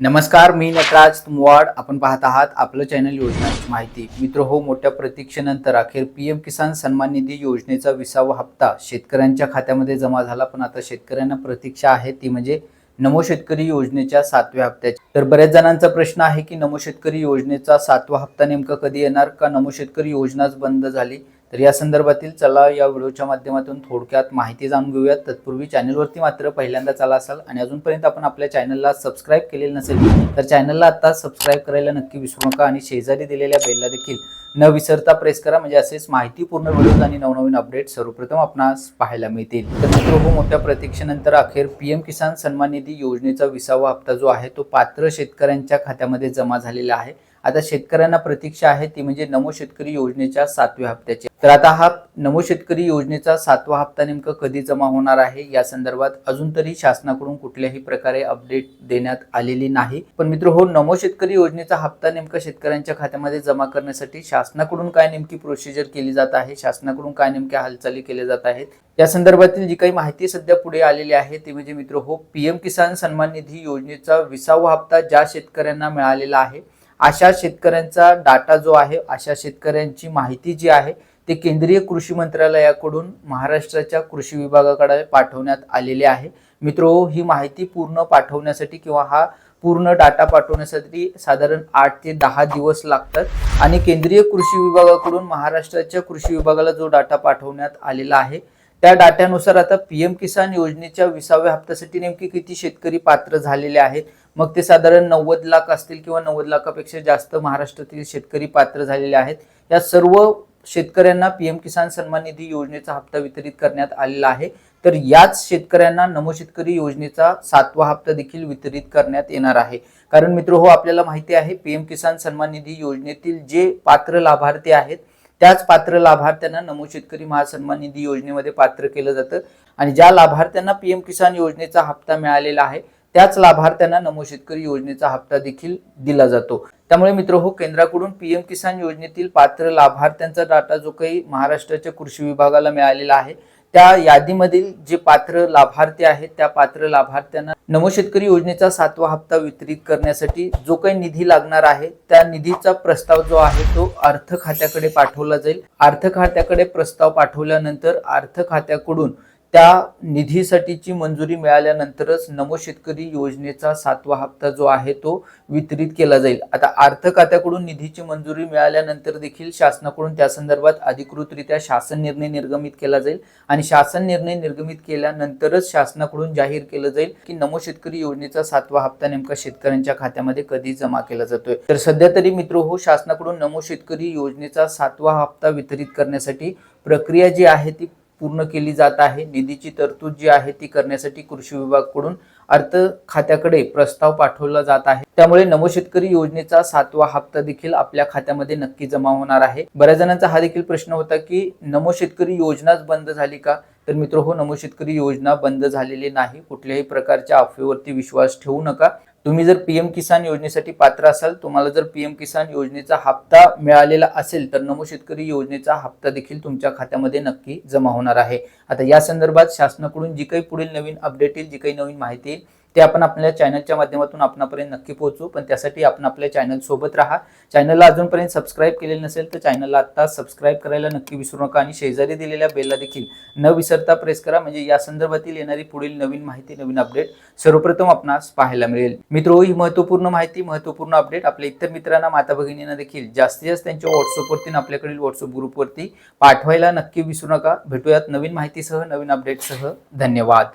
नमस्कार मी नटराज तुमवाड. आपण पाहत आहात आपलं चॅनल योजनांची माहिती. मित्र हो मोठ्या प्रतीक्षेनंतर अखेर पी एम किसान सन्मान निधी योजनेचा विसावा हप्ता शेतकऱ्यांच्या खात्यामध्ये जमा झाला. पण आता शेतकऱ्यांना प्रतीक्षा आहे ती म्हणजे नमो शेतकरी योजनेच्या सातव्या हप्त्याची. तर बऱ्याच जणांचा प्रश्न आहे की नमो शेतकरी योजनेचा सातवा हप्ता नेमका कधी येणार? का नमो शेतकरी योजनाच बंद झाली? तर या संदर्भातील चला या व्हिडिओच्या माध्यमातून थोडक्यात माहिती जाणून घेऊयात. तत्पूर्वी चॅनलवरती मात्र पहिल्यांदा चला असाल आणि अजूनपर्यंत आपण आपल्या चॅनलला सबस्क्राईब केलेलं नसेल तर चॅनलला आता सबस्क्राईब करायला नक्की विसरू नका आणि शेजारी दिलेल्या बेलला देखील न विसरता प्रेस करा. म्हणजे असेच माहितीपूर्ण व्हिडिओज आणि नवनवीन अपडेट सर्वप्रथम आपणास पाहायला मिळतील. तर मित्र हो मोठ्या प्रतीक्षेनंतर अखेर पीएम किसान सन्मान निधी योजनेचा विसावा हप्ता जो आहे तो पात्र शेतकऱ्यांच्या खात्यामध्ये जमा झालेला आहे. आता शेतकऱ्यांना प्रतीक्षा आहे ती म्हणजे नमो शेतकरी योजनेच्या सातव्या हप्त्याची. तर आता हा नमो शेतकरी योजनेचा सातवा हप्ता नेमका कधी जमा होणार आहे? या संदर्भात अजून तरी शासनाकडून कुठल्याही प्रकारे अपडेट देण्यात आलेली नाही. पण मित्र हो नमो शेतकरी योजनेचा हप्ता नेमका शेतकऱ्यांच्या खात्यामध्ये जमा करण्यासाठी शासनाकडून काय नेमकी प्रोसिजर केली जात आहे? शासनाकडून काय नेमक्या हालचाली केल्या जात आहेत? या संदर्भातील जी काही माहिती सध्या पुढे आलेली आहे ती म्हणजे मित्र हो पीएम किसान सन्मान निधी योजनेचा विसावा हप्ता ज्या शेतकऱ्यांना मिळालेला आहे अशा शेतकऱ्यांचा डाटा जो आहे अशा शेतकऱ्यांची माहिती जी आहे ते केंद्रीय कृषी मंत्रालयाकडून महाराष्ट्राच्या कृषी विभागाकडे पाठवण्यात आलेले आहे. मित्रो ही माहिती पूर्ण पाठवण्यासाठी किंवा हा पूर्ण डाटा पाठवण्यासाठी साधारण आठ ते दहा दिवस लागतात. आणि केंद्रीय कृषी विभागाकडून महाराष्ट्राच्या कृषी विभागाला जो डाटा पाठवण्यात आलेला आहे त्या डाट्यानुसार आता पीएम किसान योजनेच्या विसाव्या हप्त्यासाठी नेमकी किती शेतकरी पात्र झालेले आहेत? मग ते साधारण नव्वद लाख असतील किंवा नव्वद लाखापेक्षा जास्त महाराष्ट्रातील शेतकरी पात्र झालेले आहेत. या सर्व शेतकऱ्यांना पीएम किसान सन्मान निधी योजनेचा हप्ता वितरित करण्यात आलेला आहे. तर याच शेतकऱ्यांना नमो शेतकरी योजनेचा सातवा हप्ता देखील वितरित करण्यात येणार आहे. कारण मित्र हो आपल्याला माहिती आहे पीएम किसान सन्मान निधी योजनेतील जे पात्र लाभार्थी आहेत त्याच पात्र लाभार्थ्यांना नमो शेतकरी महासन्मान निधी योजनेमध्ये पात्र केलं जातं. आणि ज्या लाभार्थ्यांना पीएम किसान योजनेचा हप्ता मिळालेला आहे त्याच लाभार्थ्यांना नमो शेतकरी योजनेचा हप्ता देखील दिला जातो. त्यामुळे मित्र हो केंद्राकडून पीएम किसान योजनेतील पात्र लाभार्थ्यांचा डाटा जो काही महाराष्ट्राच्या कृषी विभागाला मिळालेला आहे त्या यादीमधील जे पात्र लाभार्थी आहेत त्या पात्र लाभार्थ्यांना नमो शेतकरी योजनेचा सातवा हप्ता वितरित करण्यासाठी जो काही निधी लागणार आहे त्या निधीचा प्रस्ताव जो आहे तो अर्थ खात्याकडे पाठवला जाईल. अर्थ खात्याकडे प्रस्ताव पाठवल्यानंतर अर्थ खात्याकडून त्या निधीसाठीची मंजुरी मिळाल्यानंतरच नमो शेतकरी योजनेचा सातवा हप्ता जो आहे तो वितरित केला जाईल. आता अर्थ खात्याकडून निधीची मंजुरी मिळाल्यानंतर देखील शासनाकडून त्या संदर्भात अधिकृतरित्या शासन निर्णय निर्गमित केला जाईल आणि शासन निर्णय निर्गमित केल्यानंतरच शासनाकडून जाहीर केलं जाईल की नमो शेतकरी योजनेचा सातवा हप्ता नेमका शेतकऱ्यांच्या खात्यामध्ये कधी जमा केला जातोय. तर सध्या तरी मित्र हो शासनाकडून नमो शेतकरी योजनेचा सातवा हप्ता वितरित करण्यासाठी प्रक्रिया जी आहे ती पूर्ण केली जात आहे. निधीची तरतूद जी आहे ती करण्यासाठी कृषी विभागाकडून अर्थ खात्याकडे प्रस्ताव पाठवला जात आहे. त्यामुळे नमो शेतकरी योजनेचा सातवा हप्ता देखील आपल्या खात्यामध्ये नक्की जमा होणार आहे. बऱ्याच जणांचा हा देखील प्रश्न होता की नमो शेतकरी योजनाच बंद झाली का? तर मित्र हो नमो शेतकरी योजना बंद झालेली नाही. कुठल्याही प्रकारच्या अफवेवरती विश्वास ठेवू नका. तुम्ही जर पीएम किसान योजनेसाठी पात्र असाल तुम्हाला जर पीएम किसान योजनेचा हप्ता मिळालेला असेल तर नमो शेतकरी योजनेचा हप्ता देखील तुमच्या खात्यामध्ये नक्की जमा होणार आहे. आता या संदर्भात शासनाकडून जी काही पुढील नवीन अपडेट येईल जी काही नवीन माहिती येईल ते आपण आपल्या चॅनलच्या माध्यमातून आपणापर्यंत नक्की पोहोचू. पण त्यासाठी आपण आपल्या चॅनल सोबत राहा. चॅनलला अजूनपर्यंत सबस्क्राईब केलेलं नसेल तर चॅनलला आता सबस्क्राईब करायला नक्की विसरू नका आणि शेजारी दिलेल्या बेलला देखील न विसरता प्रेस करा. म्हणजे या संदर्भातील येणारी पुढील नवीन माहिती नवीन अपडेट सर्वप्रथम आपणास पाहायला मिळेल. मित्रो ही महत्त्वपूर्ण माहिती महत्त्वपूर्ण अपडेट आपल्या इतर मित्रांना माता भगिनींना देखील जास्तीत जास्त त्यांच्या व्हॉट्सअपवरती आपल्याकडील व्हॉट्सअप ग्रुपवरती पाठवायला नक्की विसरू नका. भेटूयात नवीन माहितीसह नवीन अपडेटसह धन्यवाद.